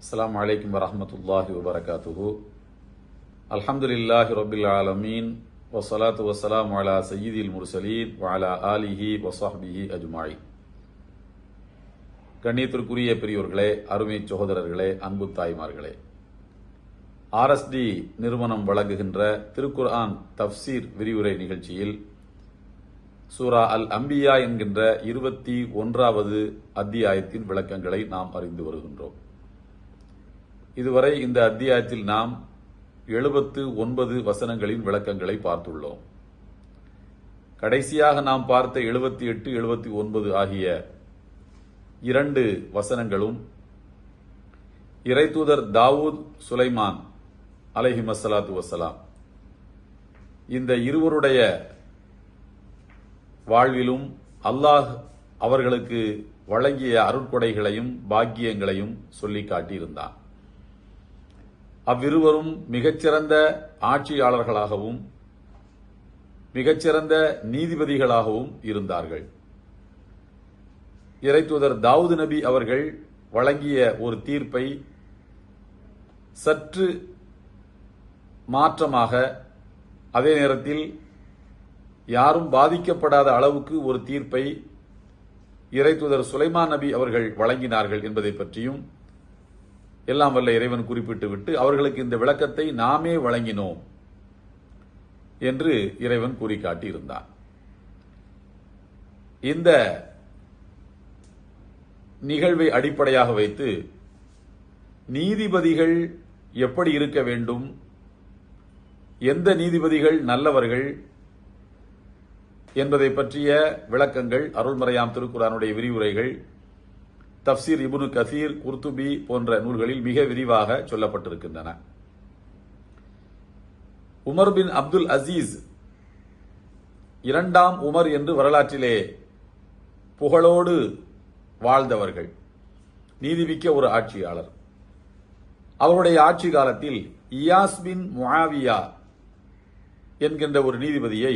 அஸ்லாம் வலைக்கம் வரமத்துல்லாஹி வபரகாத்துஹு அல்ஹம்துலில்லாஹி ரொபில் ஆலமீன் வசலாத்து வசலாம் வாலா சையீதில் முர்சலீன் வாலா ஆலிஹி வசாஹிஹி அஜ்மாயி கண்ணியத்திற்குரிய பெரியோர்களே அருமை சகோதரர்களே அன்பு தாய்மார்களே. ஆர்எஸ்டி நிறுவனம் வழங்குகின்ற திருக்குர்ஆன் தப்சீர் விரிவுரை நிகழ்ச்சியில் சூரா அல் அம்பியா என்கின்ற இருபத்தி ஒன்றாவது அத்தியாயத்தின் விளக்கங்களை நாம் அறிந்து வருகின்றோம். இதுவரை இந்த அத்தியாயத்தில் நாம் எழுபத்து ஒன்பது வசனங்களின் விளக்கங்களை பார்த்துள்ளோம். கடைசியாக நாம் பார்த்த எழுபத்தி எட்டு எழுபத்தி ஒன்பது ஆகிய இரண்டு வசனங்களும் இறைத்தூதர் தாவூத் சுலைமான் அலஹி மசலாத்து வசலாம் இந்த இருவருடைய வாழ்விலும் அல்லாஹ் அவர்களுக்கு வழங்கிய அருட்கொடைகளையும் பாக்கியங்களையும் சொல்லி காட்டியிருந்தான் அவ்விருவரும் மிகச்சிறந்த ஆட்சியாளர்களாகவும் மிகச்சிறந்த நீதிபதிகளாகவும் இருந்தார்கள். இறைத்துதர் தாவூது நபி அவர்கள் வழங்கிய ஒரு தீர்ப்பை சற்று மாற்றமாக அதே நேரத்தில் யாரும் பாதிக்கப்படாத அளவுக்கு ஒரு தீர்ப்பை இறைத்தூதர் சுலைமான் நபி அவர்கள் வழங்கினார்கள் என்பதை பற்றியும் எல்லாம் வல்ல இறைவன் குறிப்பிட்டு விட்டு அவர்களுக்கு இந்த விளக்கத்தை நாமே வழங்கினோம் என்று இறைவன் கூறி காட்டியிருந்தான் இந்த நிகழ்வை அடிப்படையாக வைத்து நீதிபதிகள் எப்படி இருக்க வேண்டும் எந்த நீதிபதிகள் நல்லவர்கள் என்பதை பற்றிய விளக்கங்கள் அருள்மறையாம் திருக்குறானுடைய விரிவுரைகள் தப்சீர் இபுனு கசீர் குர்துபி போன்ற நூல்களில் மிக விரிவாக சொல்லப்பட்டிருக்கின்றன. உமர் பின் அப்துல் அசீஸ் இரண்டாம் உமர் என்று வரலாற்றிலே புகழோடு வாழ்ந்தவர்கள். நீதிமிக்க ஒரு ஆட்சியாளர். அவருடைய ஆட்சி காலத்தில் இயாஸ் பின் முஹாவியா என்கின்ற ஒரு நீதிபதியை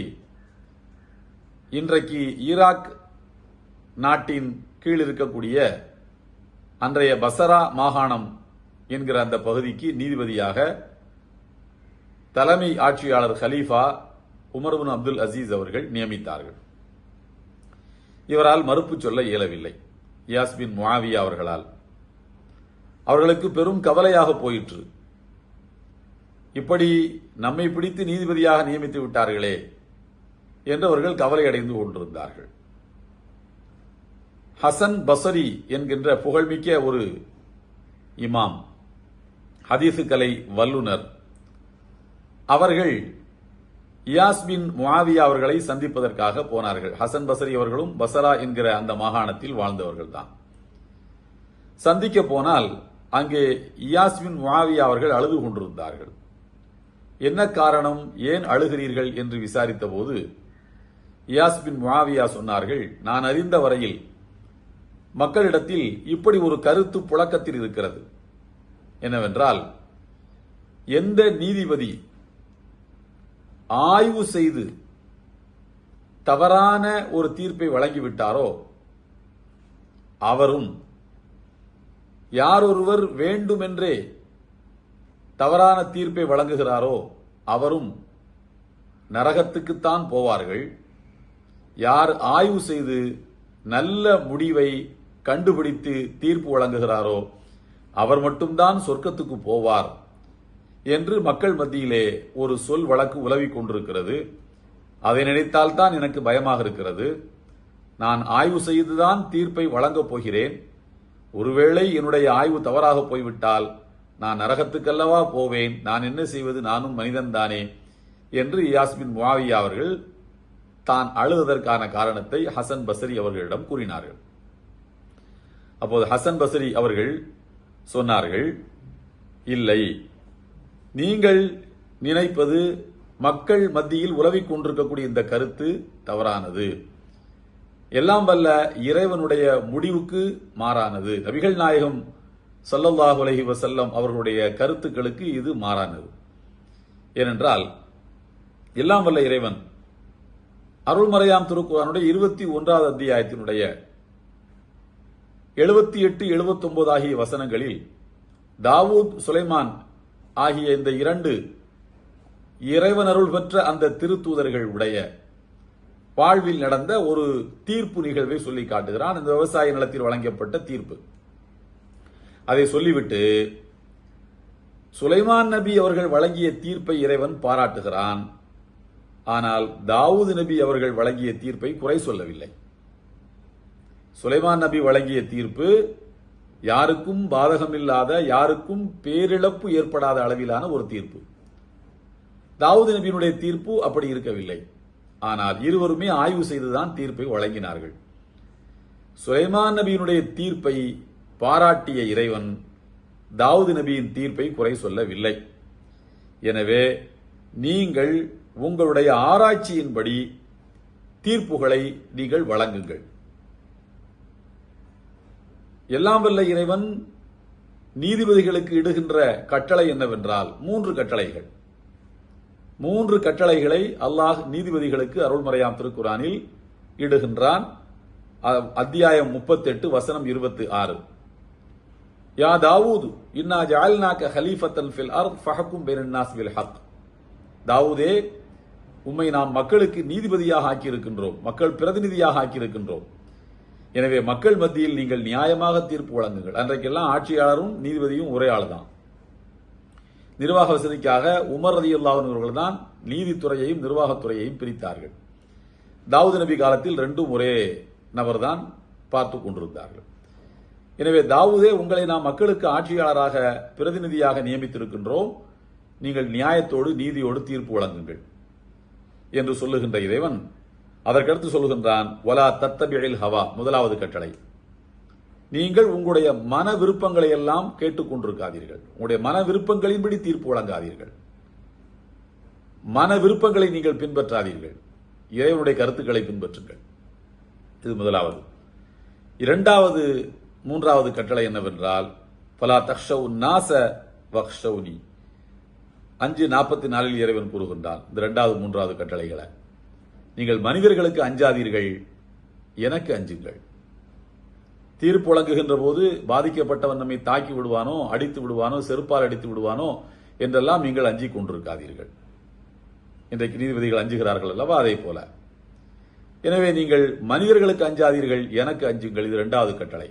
இன்றைக்கு ஈராக் நாட்டின் கீழ் இருக்கக்கூடிய அன்றைய பசரா மாகாணம் என்கிற அந்த பகுதிக்கு நீதிபதியாக தலைமை ஆட்சியாளர் ஹலீஃபா உமர்பின் அப்துல் அசீஸ் அவர்கள் நியமித்தார்கள். இவரால் மறுப்பு சொல்ல இயலவில்லை. யாஸ்மின் முவாவியா அவர்களால். அவர்களுக்கு பெரும் கவலையாக போயிற்று. இப்படி நம்மை பிடித்து நீதிபதியாக நியமித்து விட்டார்களே என்று அவர்கள் கவலையடைந்து கொண்டிருந்தார்கள். ஹசன் பசரி என்கின்ற புகழ்மிக்க ஒரு இமாம் ஹதீசு கலை வல்லுனர் அவர்கள் இயாஸ்பின் முவாவியா அவர்களை சந்திப்பதற்காக போனார்கள். ஹசன் பசரி அவர்களும் பசரா என்கிற அந்த மாகாணத்தில் வாழ்ந்தவர்கள் தான் சந்திக்க போனால் அங்கே இயாஸ்பின் முவாவியா அவர்கள் அழுது கொண்டிருந்தார்கள். என்ன காரணம்? ஏன் அழுகிறீர்கள்? என்று விசாரித்த போது இயாஸ்பின் முவாவியா சொன்னார்கள் நான் அறிந்த வரையில் மக்களிடத்தில் இப்படி ஒரு கருத்து புழக்கத்தில் இருக்கிறது. என்னவென்றால் எந்த நீதிபதி ஆய்வு செய்து தவறான ஒரு தீர்ப்பை வழங்கிவிட்டாரோ அவரும் யாரொருவர் வேண்டுமென்றே தவறான தீர்ப்பை வழங்குகிறாரோ அவரும் நரகத்துக்குத்தான் போவார்கள். யார் ஆய்வு செய்து நல்ல முடிவை கண்டுபிடித்து தீர்ப்பு வழங்குகிறாரோ அவர் மட்டும்தான் சொர்க்கத்துக்கு போவார் என்று மக்கள் மத்தியிலே ஒரு சொல் வழக்கு உலவிக் கொண்டிருக்கிறது. அதை நினைத்தால்தான் எனக்கு பயமாக இருக்கிறது. நான் ஆய்வு செய்துதான் தீர்ப்பை வழங்கப் போகிறேன். ஒருவேளை என்னுடைய ஆய்வு தவறாக போய்விட்டால் நான் நரகத்துக்கல்லவா போவேன். நான் என்ன செய்வது? நானும் மனிதன்தானே என்று யாஸ்மின் முவாவியா அவர்கள் தான் அழுததற்கான காரணத்தை ஹசன் பசரி அவர்களிடம் கூறினார்கள். அப்போது ஹசன் பசரி அவர்கள் சொன்னார்கள் இல்லை நீங்கள் நினைப்பது மக்கள் மத்தியில் உறவிக் கொண்டிருக்கக்கூடிய இந்த கருத்து தவறானது. எல்லாம் வல்ல இறைவனுடைய முடிவுக்கு மாறானது. நபிகள் நாயகம் சல்லல்லாஹ் உலகி வசல்லம் அவர்களுடைய கருத்துக்களுக்கு இது மாறானது. ஏனென்றால் எல்லாம் வல்ல இறைவன் அருள்மறையாம் திருக்குறானுடைய இருபத்தி ஒன்றாவது அத்தியாயத்தினுடைய எழுபத்தி எட்டு எழுபத்தொன்பது ஆகிய வசனங்களில் தாவூத் சுலைமான் ஆகிய இந்த இரண்டு இறைவன் அருள் பெற்ற அந்த திருத்தூதர்கள் உடைய வாழ்வில் நடந்த ஒரு தீர்ப்பு நிகழ்வை சொல்லி காட்டுகிறான். இந்த விவசாய நிலத்தில் வழங்கப்பட்ட தீர்ப்பு. அதை சொல்லிவிட்டு சுலைமான் நபி அவர்கள் வழங்கிய தீர்ப்பை இறைவன் பாராட்டுகிறான். ஆனால் தாவூது நபி அவர்கள் வழங்கிய தீர்ப்பை குறை சொல்லவில்லை. சுலைமான் நபி வழங்கிய தீர்ப்பு யாருக்கும் பாதகமில்லாத யாருக்கும் பேரிழப்பு ஏற்படாத அளவிலான ஒரு தீர்ப்பு. தாவூது நபியினுடைய தீர்ப்பு அப்படி இருக்கவில்லை. ஆனால் இருவருமே ஆய்வு செய்துதான் தீர்ப்பை வழங்கினார்கள். சுலைமான் நபியினுடைய தீர்ப்பை பாராட்டிய இறைவன் தாவூது நபியின் தீர்ப்பை குறை சொல்லவில்லை. எனவே நீங்கள் உங்களுடைய ஆராய்ச்சியின்படி தீர்ப்புகளை நீங்கள் வழங்குங்கள். எல்லாம் வல்ல இறைவன் நீதிபதிகளுக்கு இடுகின்ற கட்டளை என்னவென்றால் மூன்று கட்டளைகள். மூன்று கட்டளைகளை அல்லாஹ் நீதிபதிகளுக்கு அருள்மறையாம் திருக்குறானில் இடுகின்றான். அ- அத்தியாயம் முப்பத்தெட்டு வசனம் இருபத்தி ஆறு. யா தாவூது இன்னா ஜால்நாக்க ஹலீஃபத்தன் ஃபில் அர் ஃபஹக்கும் பெருன்னாஸ் வில் ஹக். தாவூதே உம்மை நாம் மக்களுக்கு நீதிபதியாக ஆக்கியிருக்கின்றோம். மக்கள் பிரதிநிதியாக ஆக்கியிருக்கின்றோம். எனவே மக்கள் மத்தியில் நீங்கள் நியாயமாக தீர்ப்பு வழங்குங்கள். அன்றைக்கெல்லாம் ஆட்சியாளரும் நீதிபதியும் ஒரே ஆள் தான் நிர்வாக வசதிக்காக உமர் ரதி அவர்கள் தான் நீதித்துறையையும் நிர்வாகத்துறையையும் பிரித்தார்கள். தாவூது நபி காலத்தில் ரெண்டும் ஒரே நபர்தான் பார்த்து கொண்டிருந்தார்கள். எனவே தாவூதே உங்களை நாம் மக்களுக்கு ஆட்சியாளராக பிரதிநிதியாக நியமித்திருக்கின்றோம். நீங்கள் நியாயத்தோடு நீதியோடு தீர்ப்பு வழங்குங்கள் என்று சொல்லுகின்ற இறைவன் அதற்கடுத்து சொல்லுகின்றான் ஒலா தத்தபிழில் ஹவா முதலாவது கட்டளை. நீங்கள் உங்களுடைய மன விருப்பங்களை எல்லாம் கேட்டுக்கொண்டிருக்காதீர்கள் உங்களுடைய மன விருப்பங்களின்படி தீர்ப்பு வழங்காதீர்கள். மன விருப்பங்களை நீங்கள் பின்பற்றாதீர்கள். இறைவனுடைய கருத்துக்களை பின்பற்றுங்கள். இது முதலாவது. இரண்டாவது மூன்றாவது கட்டளை என்னவென்றால் பலா தக்ஷவு நாச வக்ஷவுனி அஞ்சு நாற்பத்தி நாலில் இறைவன் கூறுகின்றான். இந்த இரண்டாவது மூன்றாவது கட்டளைகளை. நீங்கள் மனிதர்களுக்கு அஞ்சாதீர்கள். எனக்கு அஞ்சுங்கள். தீர்ப்பு வழங்குகின்ற போது பாதிக்கப்பட்டவன் நம்மை தாக்கி விடுவானோ அடித்து விடுவானோ செருப்பால் அடித்து விடுவானோ என்றெல்லாம் நீங்கள் அஞ்சிக் கொண்டிருக்காதீர்கள். இன்றைக்கு நீதிபதிகள் அஞ்சுகிறார்கள் அல்லவா? அதே போல. எனவே நீங்கள் மனிதர்களுக்கு அஞ்சாதீர்கள் எனக்கு அஞ்சுங்கள். இது இரண்டாவது கட்டளை.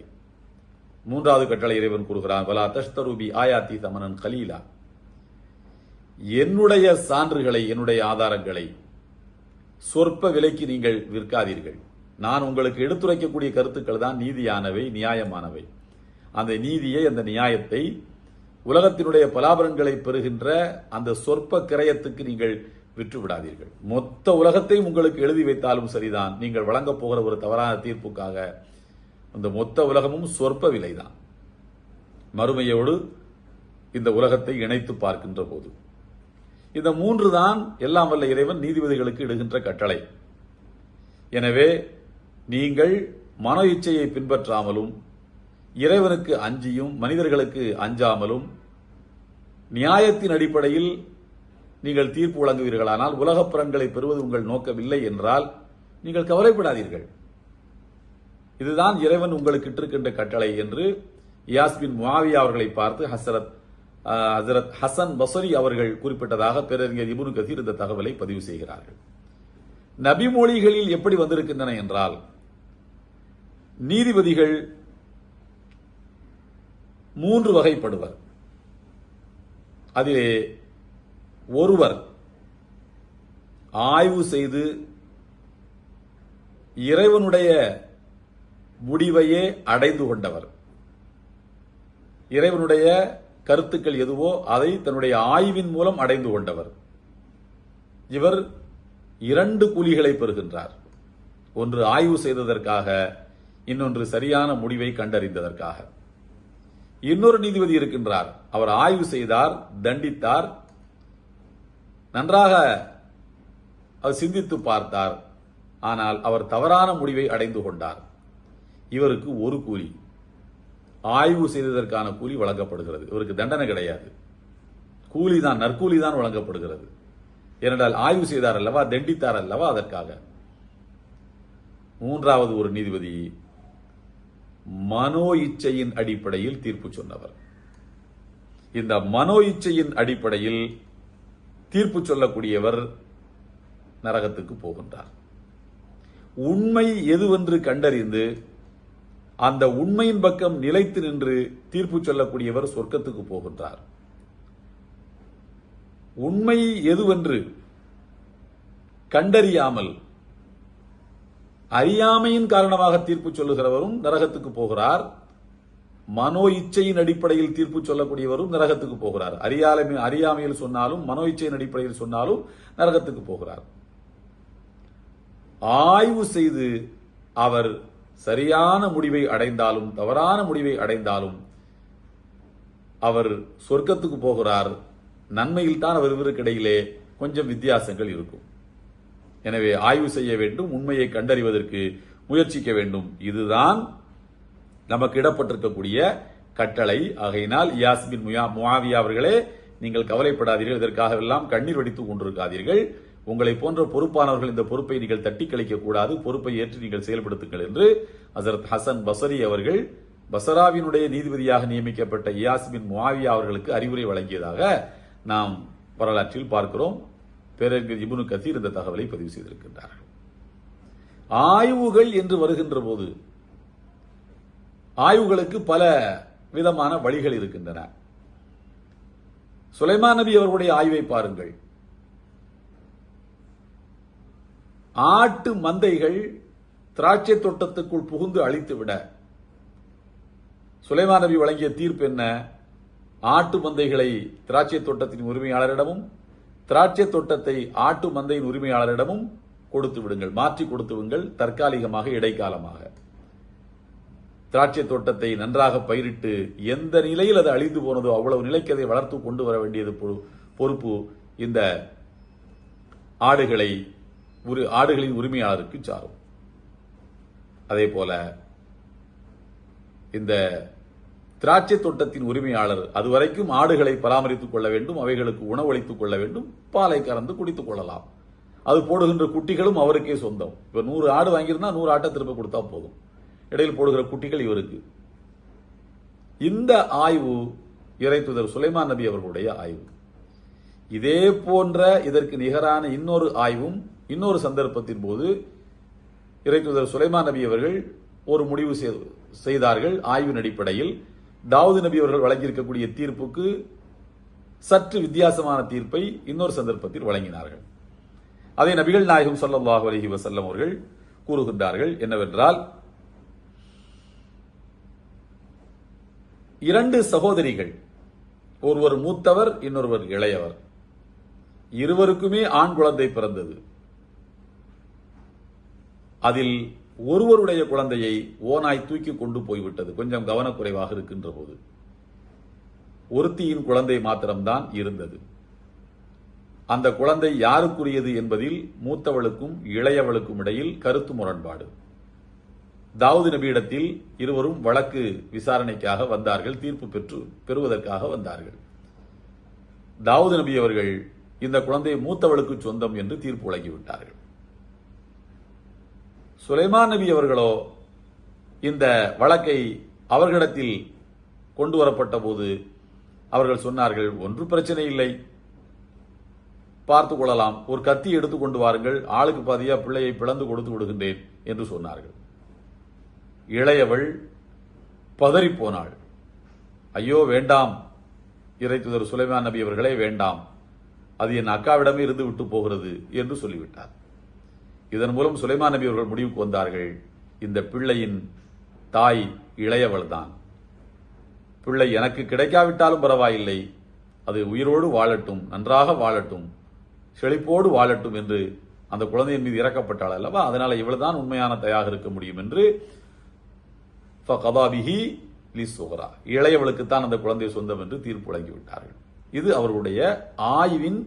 மூன்றாவது கட்டளை இறைவன் கூறுகிறான் வலா தஷ்தரூபி ஆயாத்தி தமனன் கலீலா. என்னுடைய சான்றுகளை என்னுடைய ஆதாரங்களை சொற்ப விலைக்கு நீங்கள் விற்காதீர்கள். நான் உங்களுக்கு எடுத்துரைக்கக்கூடிய கருத்துக்கள் தான் நீதியானவை நியாயமானவை. அந்த நீதியை அந்த நியாயத்தை உலகத்தினுடைய பலாபலன்களை பெறுகின்ற அந்த சொற்ப கிரயத்துக்கு நீங்கள் விற்று விடாதீர்கள் மொத்த உலகத்தையும் உங்களுக்கு எழுதி வைத்தாலும் சரிதான். நீங்கள் வழங்கப் போகிற ஒரு தவறான தீர்ப்புக்காக அந்த மொத்த உலகமும் சொற்ப விலைதான். மறுமையோடு இந்த உலகத்தை இணைத்து பார்க்கின்ற போது இந்த மூன்று தான் எல்லாம் வல்ல இறைவன் நீதிபதிகளுக்கு இடுகின்ற கட்டளை. எனவே நீங்கள் மன இச்சையை பின்பற்றாமலும் இறைவனுக்கு அஞ்சியும் மனிதர்களுக்கு அஞ்சாமலும் நியாயத்தின் அடிப்படையில் நீங்கள் தீர்ப்பு வழங்குவீர்களானால் உலகப் பலன்களை பெறுவது உங்கள் நோக்கமில்லை என்றால் நீங்கள் கவலைப்படாதீர்கள். இதுதான் இறைவன் உங்களுக்கு இட்டிருக்கின்ற கட்டளை என்று யாஸ்மின் முவாவியா அவர்களை பார்த்து ஹசரத் ஹசரத் ஹசன் பசரி அவர்கள் குறிப்பிட்டதாக பேரறிஞர் இபுனு கதீர் இந்த தகவலை பதிவு செய்கிறார்கள். நபி மொழிகளில் எப்படி வந்திருக்கின்றன என்றால் நீதிபதிகள் மூன்று வகைப்படுவர். அதிலே ஒருவர் ஆய்வு செய்து இறைவனுடைய முடிவையே அடைந்து கொண்டவர். இறைவனுடைய கருத்துக்கள் எதுவோ அதை தன்னுடைய ஆய்வின் மூலம் அடைந்து கொண்டவர். இவர் இரண்டு கூலிகளை பெறுகின்றார். ஒன்று ஆய்வு செய்ததற்காக இன்னொன்று சரியான முடிவை கண்டறிந்ததற்காக. இன்னொரு நீதிபதி இருக்கின்றார். அவர் ஆய்வு செய்தார் தண்டித்தார் நன்றாக அவர் சிந்தித்து பார்த்தார். ஆனால் அவர் தவறான முடிவை அடைந்து கொண்டார். இவருக்கு ஒரு கூலி. ஆய்வு செய்ததற்கான கூலி வழங்கப்படுகிறது. இவருக்கு தண்டனை கிடையாது. கூலி தான் நற்கூலி தான் வழங்கப்படுகிறது. ஏனென்றால் ஆய்வு செய்தார் அல்லவா தண்டித்தார் அல்லவா அதற்காக? மூன்றாவது ஒரு நீதிபதி மனோ இச்சையின் அடிப்படையில் தீர்ப்பு சொன்னவர். இந்த மனோ இச்சையின் அடிப்படையில் தீர்ப்பு சொல்லக்கூடியவர் நரகத்துக்கு போகின்றார். உண்மை எதுவென்று கண்டறிந்து அந்த உண்மையின் பக்கம் நிலைத்து நின்று தீர்ப்பு சொல்லக்கூடியவர் சொர்க்கத்துக்கு போகின்றார். உண்மை எதுவென்று கண்டறியாமல் அறியாமையின் காரணமாக தீர்ப்பு சொல்லுகிறவரும் நரகத்துக்கு போகிறார். மனோ இச்சையின் அடிப்படையில் தீர்ப்பு சொல்லக்கூடியவரும் நரகத்துக்கு போகிறார். அறியாமை அறியாமையில் சொன்னாலும் மனோ இச்சையின் அடிப்படையில் சொன்னாலும் நரகத்துக்கு போகிறார். ஆய்வு செய்து அவர் சரியான முடிவை அடைந்தாலும் தவறான முடிவை அடைந்தாலும் அவர் சொர்க்கத்துக்கு போகிறார். நன்மையில் தான் அவர் இவருக்கிடையிலே கொஞ்சம் வித்தியாசங்கள் இருக்கும். எனவே ஆய்வு செய்ய வேண்டும் உண்மையை கண்டறிவதற்கு முயற்சிக்க வேண்டும். இதுதான் நமக்கு இடப்பட்டிருக்கக்கூடிய கட்டளை. ஆகையினால் யாஸ்மின் முயா- முஆவியா அவர்களே நீங்கள் கவலைப்படாதீர்கள். இதற்காக எல்லாம் கண்ணீர் வடித்துக் கொண்டிருக்காதீர்கள். உங்களை போன்ற பொறுப்பானவர்கள் இந்த பொறுப்பை நீங்கள் தட்டி கழிக்க கூடாது பொறுப்பை ஏற்று நீங்கள் செயல்படுத்துங்கள் என்று ஹசரத் ஹசன் பசரி அவர்கள் பசராவினுடைய நீதிபதியாக நியமிக்கப்பட்ட இயாஸ்மின் முவாவியா அவர்களுக்கு அறிவுரை வழங்கியதாக நாம் வரலாற்றில் பார்க்கிறோம். பேரறிஞர் இபுனு கசீர் இந்த தகவலை பதிவு செய்திருக்கின்றார்கள். ஆய்வுகள் என்று வருகின்ற போது ஆய்வுகளுக்கு பல விதமான வழிகள் இருக்கின்றன. சுலைமான் நபி அவர்களுடைய ஆய்வை பாருங்கள். ஆட்டு மந்தைகள் திராட்சை தோட்டத்துக்குள் புகுந்து அழித்துவிட. சுலைமான் நபி வழங்கிய தீர்ப்பு என்ன? ஆட்டு மந்தைகளை திராட்சை தோட்டத்தின் உரிமையாளரிடமும் திராட்சை தோட்டத்தை ஆட்டு மந்தையின் உரிமையாளரிடமும் கொடுத்து விடுங்கள் மாற்றி கொடுத்து விடுங்கள் தற்காலிகமாக இடைக்காலமாக. திராட்சை தோட்டத்தை நன்றாக பயிரிட்டு எந்த நிலையில் அது அழிந்து போனதோ அவ்வளவு நிலைக்கு அதை வளர்த்து கொண்டு வர வேண்டியது பொறு- பொறுப்பு இந்த ஆடுகளை ஒரு ஆடுகளின் உரிமையாளருக்கு சாரும். அதே போல இந்த திராட்சை தோட்டத்தின் உரிமையாளர் அதுவரைக்கும் ஆடுகளை பராமரித்துக் கொள்ள வேண்டும் அவைகளுக்கு உணவளித்துக் கொள்ள வேண்டும் பாலை கறந்து குடித்துக் கொள்ளலாம். அது போடுகின்ற குட்டிகளும் அவருக்கே சொந்தம். இப்ப நூறு ஆடு வாங்கியிருந்தா நூறு ஆட்டை திரும்ப கொடுத்தா போதும். இடையில் போடுகிற குட்டிகள் இவருக்கு. இந்த ஆய்வு இறைத்துதர் சுலைமான் நபி அவர்களுடைய ஆய்வு. இதே போன்ற இதற்கு நிகரான இன்னொரு ஆய்வும் இன்னொரு சந்தர்ப்பத்தின் போது இறைத்துதர் சுலைமான் நபி அவர்கள் ஒரு முடிவு செய்து- செய்தார்கள். ஆய்வின் அடிப்படையில் தாவூது நபி அவர்கள் வழங்கியிருக்கக்கூடிய தீர்ப்புக்கு சற்று வித்தியாசமான தீர்ப்பை இன்னொரு சந்தர்ப்பத்தில் வழங்கினார்கள். அதை நபிகள் நாயகம் ஸல்லல்லாஹு அலஹி வசல்லம் அவர்கள் கூறுகின்றார்கள் என்னவென்றால் இரண்டு சகோதரிகள் ஒருவர் மூத்தவர் இன்னொருவர் இளையவர். இருவருக்குமே ஆண் குழந்தை பிறந்தது. அதில் ஒருவருடைய குழந்தையை ஓனாய் தூக்கி கொண்டு போய்விட்டது. கொஞ்சம் கவனக்குறைவாக இருக்கின்ற போது. ஒருத்தியின் குழந்தை மாத்திரம்தான் இருந்தது. அந்த குழந்தை யாருக்குரியது என்பதில் மூத்தவளுக்கும் இளையவளுக்கும் இடையில் கருத்து முரண்பாடு. தாவூது நபியிடத்தில் இருவரும் வழக்கு விசாரணைக்காக வந்தார்கள் தீர்ப்பு பெற்று பெறுவதற்காக வந்தார்கள். தாவூது நபி அவர்கள் இந்த குழந்தை மூத்தவளுக்கு சொந்தம் என்று தீர்ப்பு வழங்கிவிட்டார்கள். சுலைமான் நபி அவர்களோ இந்த வழக்கை அவர்களிடத்தில் கொண்டு வரப்பட்ட போது அவர்கள் சொன்னார்கள் ஒன்றும் பிரச்சனை இல்லை. பார்த்து கொள்ளலாம். ஒரு கத்தி எடுத்து கொண்டு வாருங்கள். ஆளுக்கு பாதியா பிள்ளையை பிளந்து கொடுத்து விடுகின்றேன் என்று சொன்னார்கள். இளையவள் பதறிப்போனாள். ஐயோ வேண்டாம். இறைத்துதர் சுலைமான் நபி அவர்களே வேண்டாம். அது என் அக்காவிடமே இருந்து விட்டு போகிறது என்று சொல்லிவிட்டார். இதன் மூலம் சுலைமான் நபி அவர்கள் முடிவுக்கு வந்தார்கள். இந்த பிள்ளையின் தாய் இளையவள் தான் பிள்ளை எனக்கு கிடைக்காவிட்டாலும் பரவாயில்லை. அது உயிரோடு வாழட்டும் நன்றாக வாழட்டும் செழிப்போடு வாழட்டும் என்று அந்த குழந்தையின் மீது இறக்கப்பட்டாள் அல்லவா? அதனால இவள்தான் உண்மையான தயாக இருக்க முடியும் என்று ஃபகதாபிஹி லிசுகரா இளையவளுக்குத்தான் அந்த குழந்தை சொந்தம் என்று தீர்ப்பு வழங்கிவிட்டார்கள். இது அவர்களுடைய ஆய்வின்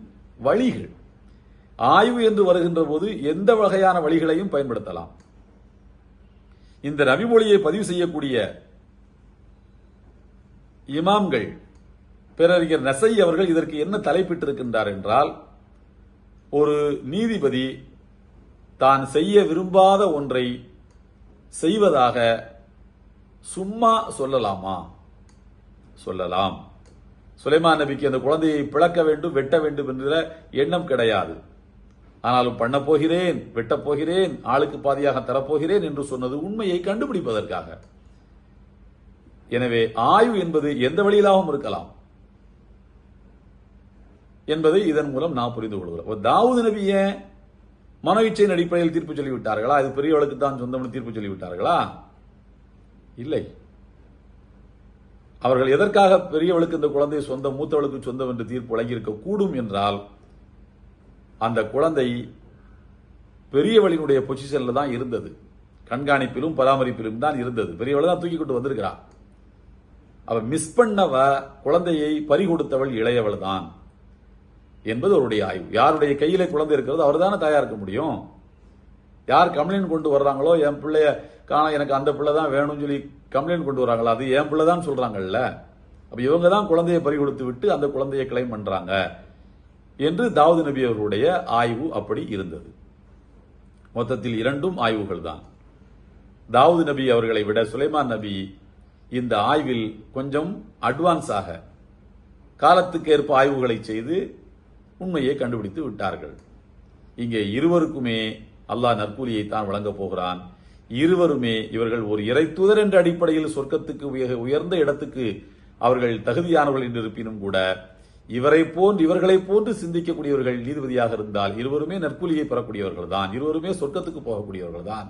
வழிகள். ஆய்வு என்று வருகின்ற போது எந்த வகையான வழிகளையும் பயன்படுத்தலாம். இந்த நபிமொழியை பதிவு செய்யக்கூடிய இமாம்கள் பேரறிஞர் நசை அவர்கள் இதற்கு என்ன தலைப்பிட்டிருக்கின்றார் என்றால் ஒரு நீதிபதி தான் செய்ய விரும்பாத ஒன்றை செய்வதாக சும்மா சொல்லலாமா? சொல்லலாம். சுலைமான் நபிக்கு அந்த குழந்தையை பிளக்க வேண்டும் வெட்ட வேண்டும் என்ற எண்ணம் கிடையாது. ஆனாலும் பண்ண போகிறேன் வெட்டப் போகிறேன் ஆளுக்கு பாதியாக தரப்போகிறேன் என்று சொன்னது உண்மையை கண்டுபிடிப்பதற்காக. எனவே ஆய்வு என்பது எந்த வழியிலாகவும் இருக்கலாம். என்பதை இதன் மூலம் நான் புரிந்து கொள்கிறோம். தாவூது நபி ஏன் இச்சையின் அடிப்படையில் தீர்ப்பு சொல்லிவிட்டார்களா? இது பெரியவளுக்கு தான் சொந்தம்னு தீர்ப்பு சொல்லிவிட்டார்களா? இல்லை. அவர்கள் எதற்காக பெரியவளுக்கு இந்த குழந்தை சொந்தம் மூத்தவளுக்கு சொந்தம் என்று தீர்ப்பு வழங்கியிருக்க கூடும் என்றால் அந்த குழந்தை பெரியவளினுடைய பொசிஷனில் தான் இருந்தது. கண்காணிப்பிலும் பராமரிப்பிலும் தான் இருந்தது. பெரியவளை தான் தூக்கி கொண்டு வந்திருக்கிறான் அவ மிஸ் பண்ணவ குழந்தையை பறி கொடுத்தவள் இளையவள் தான் என்பது அவருடைய ஆய்வு. யாருடைய கையில குழந்தை இருக்கிறதோ அவர் தானே தயாரிக்க இருக்க முடியும். யார் கம்ப்ளைண்ட் கொண்டு வர்றாங்களோ என் பிள்ளைய காண எனக்கு அந்த பிள்ளை தான் வேணும்னு சொல்லி கம்ப்ளைண்ட் கொண்டு வராங்களா அது என் பிள்ளை தான் சொல்றாங்கல்ல. அப்ப இவங்க தான் குழந்தையை பறி கொடுத்து விட்டு அந்த குழந்தையை கிளைம் பண்றாங்க. என்று தாவூது நபி அவர்களுடைய ஆய்வு அப்படி இருந்தது. மொத்தத்தில் இரண்டும் ஆய்வுகள் தான் தாவூது நபி அவர்களை விட சுலைமான் நபி இந்த ஆய்வில் கொஞ்சம் அட்வான்ஸாக காலத்துக்கு ஏற்ப ஆய்வுகளை செய்து உண்மையை கண்டுபிடித்து விட்டார்கள். இங்கே இருவருக்குமே அல்லாஹ் நற்கூலியை தான் வழங்கப் போகிறான். இருவருமே இவர்கள் ஒரு இறைத்துதர் என்ற அடிப்படையில் சொர்க்கத்துக்கு உய- உயர்ந்த இடத்துக்கு அவர்கள் தகுதியானவர்கள் என்று இருப்பினும் கூட இவரை போன்று இவர்களை போன்று சிந்திக்கக்கூடியவர்கள் நீதிபதியாக இருந்தால் இருவருமே நற்கூலியை பெறக்கூடியவர்கள் தான். இருவருமே சொர்க்கத்துக்கு போகக்கூடியவர்கள் தான்.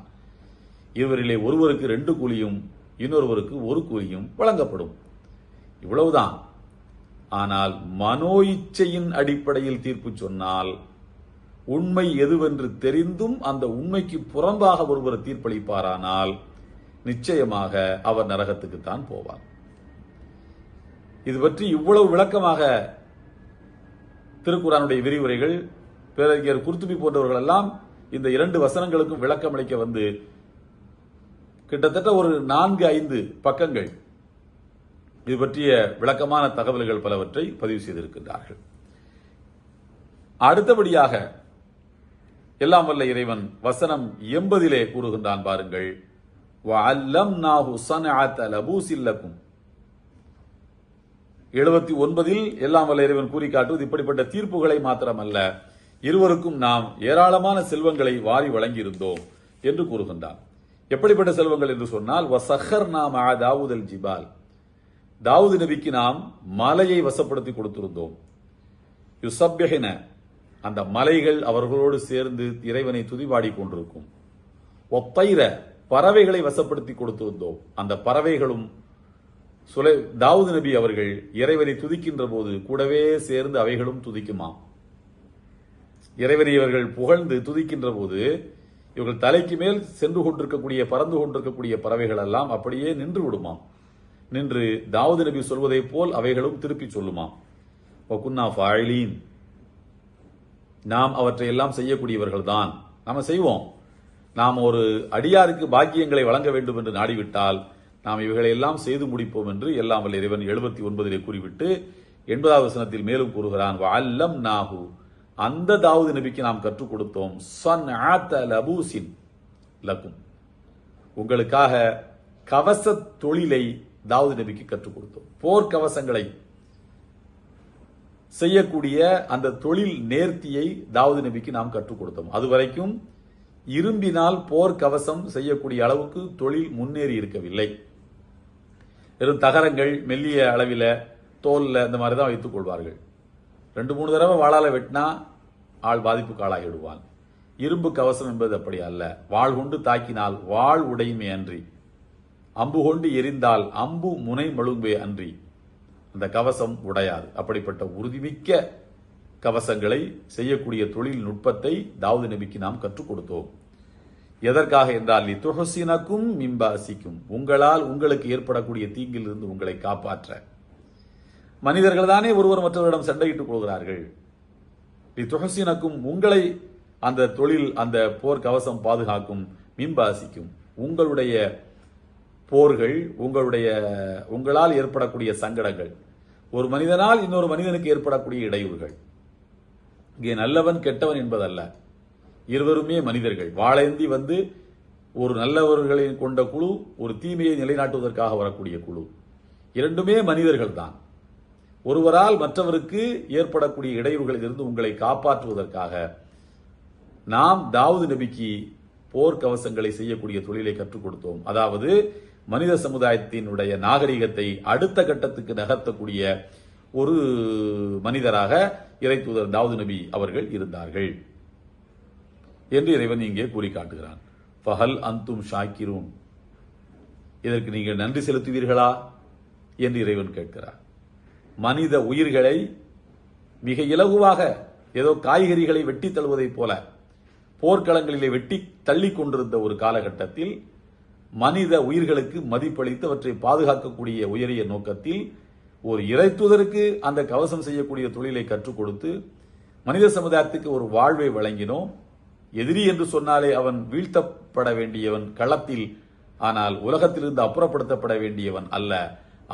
இருவரிலே ஒருவருக்கு ரெண்டு கூலியும் இன்னொருவருக்கு ஒரு கூலியும் வழங்கப்படும். இவ்வளவுதான். ஆனால் மனோ இச்சையின் அடிப்படையில் தீர்ப்பு சொன்னால் உண்மை எதுவென்று தெரிந்தும் அந்த உண்மைக்கு புறம்பாக ஒருவர் தீர்ப்பளிப்பாரானால் நிச்சயமாக அவர் நரகத்துக்குத்தான் போவார். இது பற்றி இவ்வளவு விளக்கமாக திருக்குறானுடைய விரிவுரைகள் பேரறிஞர் குர்த்துபி போன்றவர்கள் எல்லாம் இந்த இரண்டு வசனங்களுக்கும் விளக்கம் அளிக்க வந்து கிட்டத்தட்ட ஒரு நான்கு ஐந்து பக்கங்கள் இது பற்றிய விளக்கமான தகவல்கள் பலவற்றை பதிவு செய்திருக்கின்றார்கள். அடுத்தபடியாக எல்லாம் வல்ல இறைவன் வசனம் எண்பதிலே கூறுகின்றான் பாருங்கள். வஅல்லம்னாஹு சனஅத லபூசில்லக்கும் எழுபத்தி ஒன்பதில் எல்லாம் வல்ல இறைவன் கூறி காட்டுவது இப்படிப்பட்ட தீர்ப்புகளை மாத்திரமல்ல. இருவருக்கும் நாம் ஏராளமான செல்வங்களை வாரி வழங்கியிருந்தோம் என்று கூறுகின்றான். எப்படிப்பட்ட செல்வங்கள் என்று சொன்னால் வசஹர் நாம் தாவூதல் ஜிபால். தாவூது நபிக்கு நாம் மலையை வசப்படுத்தி கொடுத்திருந்தோம். யுசப்யஹின அந்த மலைகள் அவர்களோடு சேர்ந்து இறைவனை துதிபாடி கொண்டிருக்கும். ஒத்தைர பறவைகளை வசப்படுத்தி கொடுத்திருந்தோம். அந்த பறவைகளும் சுலை தாவூது நபி அவர்கள் இறைவனை துதிக்கின்ற போது கூடவே சேர்ந்து அவைகளும் துதிக்குமாம் இறைவனை இவர்கள் புகழ்ந்து துதிக்கின்ற போது இவர்கள் தலைக்கு மேல் சென்று கொண்டிருக்கக்கூடிய பறந்து கொண்டிருக்கக்கூடிய பறவைகள் எல்லாம் அப்படியே நின்று விடுமாம் நின்று தாவூது நபி சொல்வதை போல் அவைகளும் திருப்பி சொல்லுமாம் வகுன்னா ஃபாயிலீன். நாம் அவற்றை எல்லாம் செய்யக்கூடியவர்கள் தான் நாம செய்வோம். நாம் ஒரு அடியாருக்கு பாக்கியங்களை வழங்க வேண்டும் என்று நாடிவிட்டால் நாம் இவைகளை எல்லாம் செய்து முடிப்போம் என்று எல்லாம் வல்ல இறைவன் எழுபத்தி ஒன்பதிலே கூறிவிட்டு எண்பதாவது வசனத்தில் மேலும் கூறுகிறான் அல்லம் நாகு அந்த தாவூது நபிக்கு நாம் கற்றுக் கொடுத்தோம் சன் லபூசின் லக்கும். உங்களுக்காக கவச தொழிலை தாவூது நபிக்கு கற்றுக் கொடுத்தோம். போர் கவசங்களை செய்யக்கூடிய அந்த தொழில் நேர்த்தியை தாவூது நபிக்கு நாம் கற்றுக் கொடுத்தோம். அதுவரைக்கும் இரும்பினால் போர் கவசம் செய்யக்கூடிய அளவுக்கு தொழில் முன்னேறி இருக்கவில்லை. வெறும் தகரங்கள் மெல்லிய அளவில் தோலில் இந்த மாதிரி தான் வைத்துக் கொள்வார்கள். ரெண்டு மூணு தடவை வாழால் வெட்டினா ஆள் பாதிப்புக்கு ஆளாகி விடுவான் இரும்பு கவசம் என்பது அப்படி அல்ல. வாள் கொண்டு தாக்கினால் வாள் உடையுமே அன்றி. அம்பு கொண்டு எரிந்தால் அம்பு முனை மழுங்குவே அன்றி. அந்த கவசம் உடையாது. அப்படிப்பட்ட உறுதிமிக்க கவசங்களை செய்யக்கூடிய தொழில் நுட்பத்தை தாவூது நபிக்கு நாம் கற்றுக் கொடுத்தோம். எதற்காக என்றால் லித்துஹசினக்கும் மிம்பாசிக்கும் உங்களால் உங்களுக்கு ஏற்படக்கூடிய தீங்கிலிருந்து உங்களை காப்பாற்ற. மனிதர்கள் தானே ஒருவர் மற்றவரிடம் சண்டையிட்டுக் கொள்கிறார்கள். லித்துஹசினக்கும் உங்களை அந்த தொழில் அந்த போர் கவசம் பாதுகாக்கும் மிம்பாசிக்கும் உங்களுடைய போர்கள் உங்களுடைய உங்களால் ஏற்படக்கூடிய சங்கடங்கள். ஒரு மனிதனால் இன்னொரு மனிதனுக்கு ஏற்படக்கூடிய இடையூறுகள். இங்கே நல்லவன் கெட்டவன் என்பதல்ல. இருவருமே மனிதர்கள். வாழேந்தி வந்து ஒரு நல்லவர்களை கொண்ட குழு ஒரு தீமையை நிலைநாட்டுவதற்காக வரக்கூடிய குழு. இரண்டுமே மனிதர்கள் தான் ஒருவரால் மற்றவருக்கு ஏற்படக்கூடிய இடையூறுகளில் இருந்து உங்களை காப்பாற்றுவதற்காக நாம் தாவூது நபிக்கு போர்க்கவசங்களை செய்யக்கூடிய தொழிலை கற்றுக் கொடுத்தோம். அதாவது மனித சமுதாயத்தினுடைய நாகரிகத்தை அடுத்த கட்டத்துக்கு நகர்த்தக்கூடிய ஒரு மனிதராக இறை தூதர் தாவூது நபி அவர்கள் இருந்தார்கள். என்று இறைவன் இங்கே கூறி காட்டுகிறான் ஃபஹல் அந்தும் ஷாக்கிரூன். இதற்கு நீங்கள் நன்றி செலுத்துவீர்களா என்று இறைவன் கேட்கிறார் மனித உயிர்களை மிக இலகுவாக ஏதோ காய்கறிகளை வெட்டி தள்ளுவதைப் போல போர்க்களங்களிலே வெட்டி தள்ளி கொண்டிருந்த ஒரு காலகட்டத்தில் மனித உயிர்களுக்கு மதிப்பளித்து அவற்றை பாதுகாக்கக்கூடிய உயரிய நோக்கத்தில் ஒரு இறைத்துதருக்கு அந்த கவசம் செய்யக்கூடிய தொழிலை கற்றுக் கொடுத்து மனித சமுதாயத்துக்கு ஒரு வாழ்வை வழங்கினோம். எதிரி என்று சொன்னாலே அவன் வீழ்த்தப்பட வேண்டியவன் களத்தில் ஆனால் உலகத்திலிருந்து அப்புறப்படுத்தப்பட வேண்டியவன் அல்ல.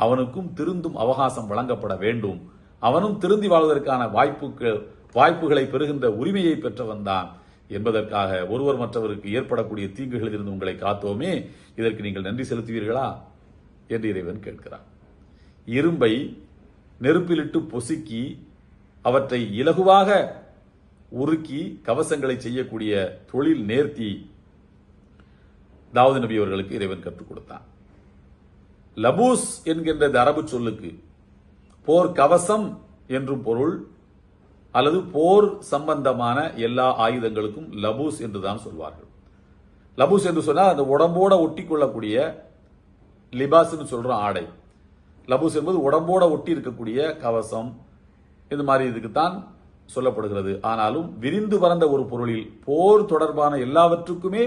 அவனுக்கும் திருந்தும் அவகாசம் வழங்கப்பட வேண்டும். அவனும் திருந்தி வாழ்வதற்கான வாய்ப்புகள் வாய்ப்புகளை பெறுகின்ற உரிமையை பெற்றவன் தான் என்பதற்காக ஒருவர் மற்றவருக்கு ஏற்படக்கூடிய தீங்குகளில் இருந்து உங்களை காத்தோமே. இதற்கு நீங்கள் நன்றி செலுத்துவீர்களா என்று இறைவன் கேட்கிறான். இரும்பை நெருப்பிலிட்டு பொசுக்கி அவற்றை இலகுவாக உருக்கி கவசங்களை செய்யக்கூடிய தொழில் நேர்த்தி தாவூது நபி அவர்களுக்கு இறைவன் கற்றுக் கொடுத்தான். லபூஸ் என்கின்ற இந்த அரபு சொல்லுக்கு போர் கவசம் என்றும் பொருள் அல்லது போர் சம்பந்தமான எல்லா ஆயுதங்களுக்கும் லபூஸ் என்றுதான் சொல்வார்கள். லபூஸ் என்று சொன்னால் அந்த உடம்போட ஒட்டி கொள்ளக்கூடிய லிபாஸ்ன்னு சொல்கிறோம் ஆடை. லபூஸ் என்பது உடம்போட ஒட்டி இருக்கக்கூடிய கவசம் இந்த மாதிரி இதுக்கு தான் சொல்லப்படுகிறது. ஆனாலும் விரிந்து பறந்த ஒரு பொருளில் போர் தொடர்பான எல்லாவற்றுக்குமே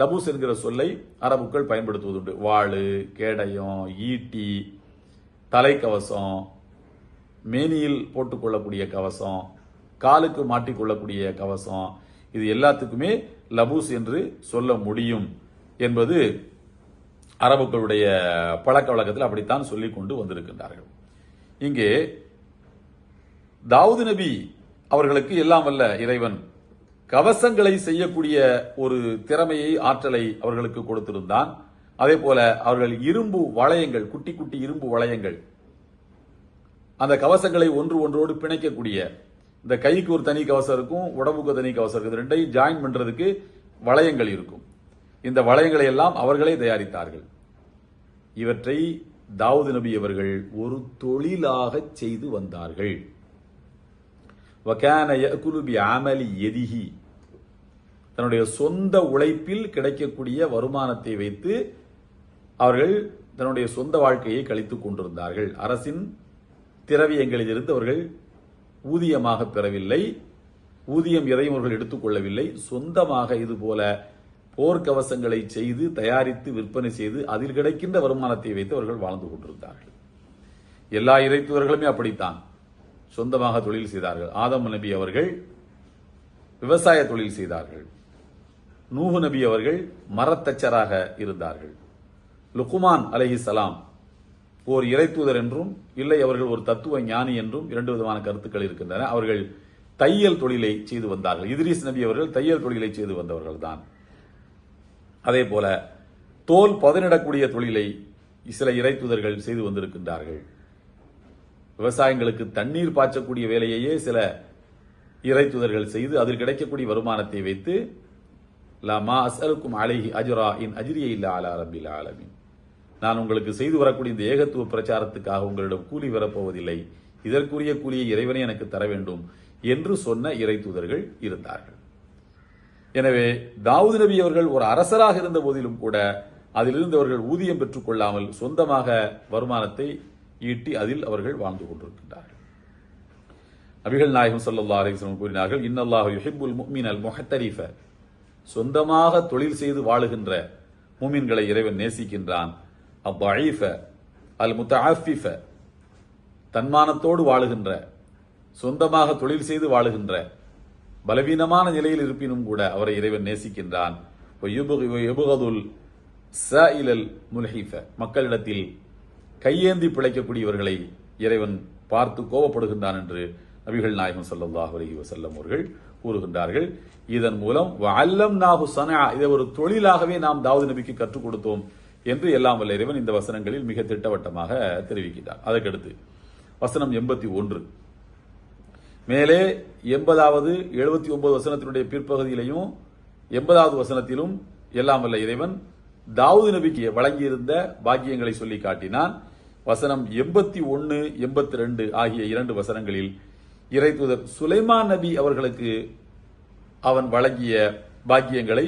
லபூஸ் என்கிற சொல்லை அரபுக்கள் பயன்படுத்துவதுண்டு. வாழு கேடயம் ஈட்டி தலைக்கவசம் மேனியில் போட்டுக்கொள்ளக்கூடிய கவசம் காலுக்கு மாட்டிக்கொள்ளக்கூடிய கவசம் இது எல்லாத்துக்குமே லபூஸ் என்று சொல்ல முடியும் என்பது அரபுக்களுடைய பழக்க வழக்கத்தில் அப்படித்தான் சொல்லிக் கொண்டு வந்திருக்கின்றார்கள். இங்கே தாவூது நபி அவர்களுக்கு எல்லாம் வல்ல இறைவன். கவசங்களை செய்யக்கூடிய ஒரு திறமையை ஆற்றலை அவர்களுக்கு கொடுத்திருந்தான். அதே போல அவர்கள் இரும்பு வளையங்கள் குட்டி குட்டி இரும்பு வளையங்கள் அந்த கவசங்களை ஒன்று ஒன்றோடு பிணைக்கக்கூடிய இந்த கைக்கு ஒரு தனி கவசம் இருக்கும் உடம்புக்கு தனி கவசம் இருக்கும் ரெண்டையும் ஜாயின் பண்றதுக்கு வளையங்கள் இருக்கும். இந்த வளையங்களை எல்லாம் அவர்களே தயாரித்தார்கள். இவற்றை தாவூது நபி அவர்கள் ஒரு தொழிலாக செய்து வந்தார்கள். வகான யகுலு பி அமலி தன்னுடைய சொந்த உழைப்பில் கிடைக்கக்கூடிய வருமானத்தை வைத்து அவர்கள் தன்னுடைய சொந்த வாழ்க்கையை கழித்துக் கொண்டிருந்தார்கள். அரசின் திரவியங்களிலிருந்து அவர்கள் ஊதியமாக பெறவில்லை. ஊதியம் எதையும் அவர்கள் எடுத்துக்கொள்ளவில்லை சொந்தமாக இது போல போர்க்கவசங்களை செய்து தயாரித்து விற்பனை செய்து அதில் கிடைக்கின்ற வருமானத்தை வைத்து அவர்கள் வாழ்ந்து கொண்டிருந்தார்கள். எல்லா இறைத்துவர்களுமே அப்படித்தான். சொந்தமாக தொழில் செய்தார்கள். ஆதம் நபி அவர்கள் விவசாய தொழில் செய்தார்கள். நூஹு நபி அவர்கள் மரத்தச்சராக இருந்தார்கள். லுக்குமான் அலஹி சலாம் ஓர் இறைத்தூதர் என்றும் இல்லை அவர்கள் ஒரு தத்துவ ஞானி என்றும் இரண்டு விதமான கருத்துக்கள் இருக்கின்றன. அவர்கள் தையல் தொழிலை செய்து வந்தார்கள். இத்ரீஸ் நபி அவர்கள் தையல் தொழிலை செய்து வந்தவர்கள் தான். அதே போல தோல் பதனிடக்கூடிய தொழிலை சில இறைத்துதர்கள் செய்து வந்திருக்கின்றார்கள். விவசாயங்களுக்கு தண்ணீர் பாய்ச்சக்கூடிய வேலையையே சில இறைத்துதர்கள் செய்து அதில் கிடைக்கக்கூடிய வருமானத்தை வைத்து லமா அசலுக்கும் அலைஹி அஜுரா இன் அஜிரியை இல்ல அலா ரபில் ஆலமின். நான் உங்களுக்கு செய்து வரக்கூடிய இந்த ஏகத்துவ பிரச்சாரத்துக்காக உங்களிடம் கூலி வரப்போவதில்லை. இதற்குரிய கூலியை இறைவனே எனக்கு தர வேண்டும் என்று சொன்ன இறைத்துதர்கள் இருந்தார்கள். எனவே தாவூது நபி அவர்கள் ஒரு அரசராக இருந்த போதிலும் கூட அதிலிருந்து அவர்கள் ஊதியம் பெற்றுக் கொள்ளாமல் சொந்தமாக வருமானத்தை ஈட்டி அதில் அவர்கள் வாழ்ந்து கொண்டிருக்கின்றார்கள். நபிகள் நாயகம் ஸல்லல்லாஹு அலிஸ்லம் கூறினார்கள் இன்னல்லாஹு யுஹிபுல் முஃமின் அல் முஹத்தரீஃப. சொந்தமாக தொழில் செய்து வாழுகின்ற மூமின்களை இறைவன் நேசிக்கின்றான். அவ்வஈஃப அல் முத்தஆஃபிஃப தன்மானத்தோடு வாழுகின்ற சொந்தமாக தொழில் செய்து வாழுகின்ற பலவீனமான நிலையில் இருப்பினும் கூட அவரை இறைவன் நேசிக்கின்றான். யபுகதுல் ச இலல் முல்ஹிஃப மக்களிடத்தில் கையேந்தி பிழைக்கக்கூடியவர்களை இறைவன் பார்த்து கோபப்படுகின்றான் என்று நபிகள் நாயகம் சல்லாஹ் அலஹி வசல்லம் அவர்கள் கூறுகின்றார்கள். இதன் மூலம் வல்லம் நாகு சனா இதை ஒரு தொழிலாகவே நாம் தாவூது நபிக்கு கற்றுக் கொடுத்தோம் என்று எல்லாம் வல்ல இறைவன் இந்த வசனங்களில் மிக திட்டவட்டமாக தெரிவிக்கிறார் அதற்கடுத்து வசனம் எண்பத்தி ஒன்று. மேலே எண்பதாவது எழுபத்தி ஒன்பது வசனத்தினுடைய பிற்பகுதியிலையும் எண்பதாவது வசனத்திலும் எல்லாம் வல்ல இறைவன் தாவூது நபிக்கு வழங்கியிருந்த பாக்கியங்களை சொல்லி காட்டினான். வசனம் எண்பத்தி ஒன்று எண்பத்தி ரெண்டு ஆகிய இரண்டு வசனங்களில் இறைத்துதர் சுலைமான் நபி அவர்களுக்கு அவன் வழங்கிய பாக்கியங்களை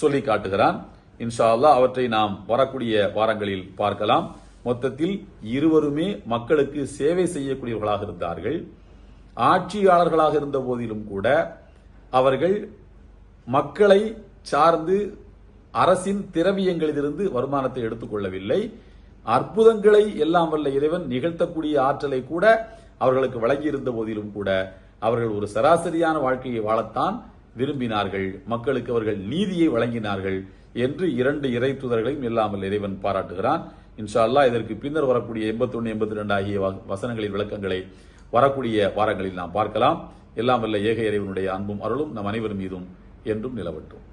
சொல்லி காட்டுகிறான். இன்ஷா அல்லா அவற்றை நாம் வரக்கூடிய வாரங்களில் பார்க்கலாம். மொத்தத்தில் இருவருமே மக்களுக்கு சேவை செய்யக்கூடியவர்களாக இருந்தார்கள். ஆட்சியாளர்களாக இருந்த போதிலும் கூட அவர்கள் மக்களை சார்ந்து அரசின் திரவியங்களிலிருந்து வருமானத்தை எடுத்துக்கொள்ளவில்லை. அற்புதங்களை எல்லாம் வல்ல இறைவன் நிகழ்த்தக்கூடிய ஆற்றலை கூட அவர்களுக்கு வழங்கியிருந்த போதிலும் கூட அவர்கள் ஒரு சராசரியான வாழ்க்கையை வாழத்தான் விரும்பினார்கள். மக்களுக்கு அவர்கள் நீதியை வழங்கினார்கள் என்று இரண்டு இறை தூதர்களையும் இல்லாமல் இறைவன் பாராட்டுகிறான். இன்ஷா இதற்கு பின்னர் வரக்கூடிய எண்பத்தொன்னு எண்பத்தி ரெண்டு ஆகிய வ- வசனங்களின் விளக்கங்களை வரக்கூடிய வாரங்களில் நாம் பார்க்கலாம். எல்லாம் வல்ல ஏக இறைவனுடைய அன்பும் அருளும் நம் அனைவர் மீதும் என்றும் நிலவட்டும்.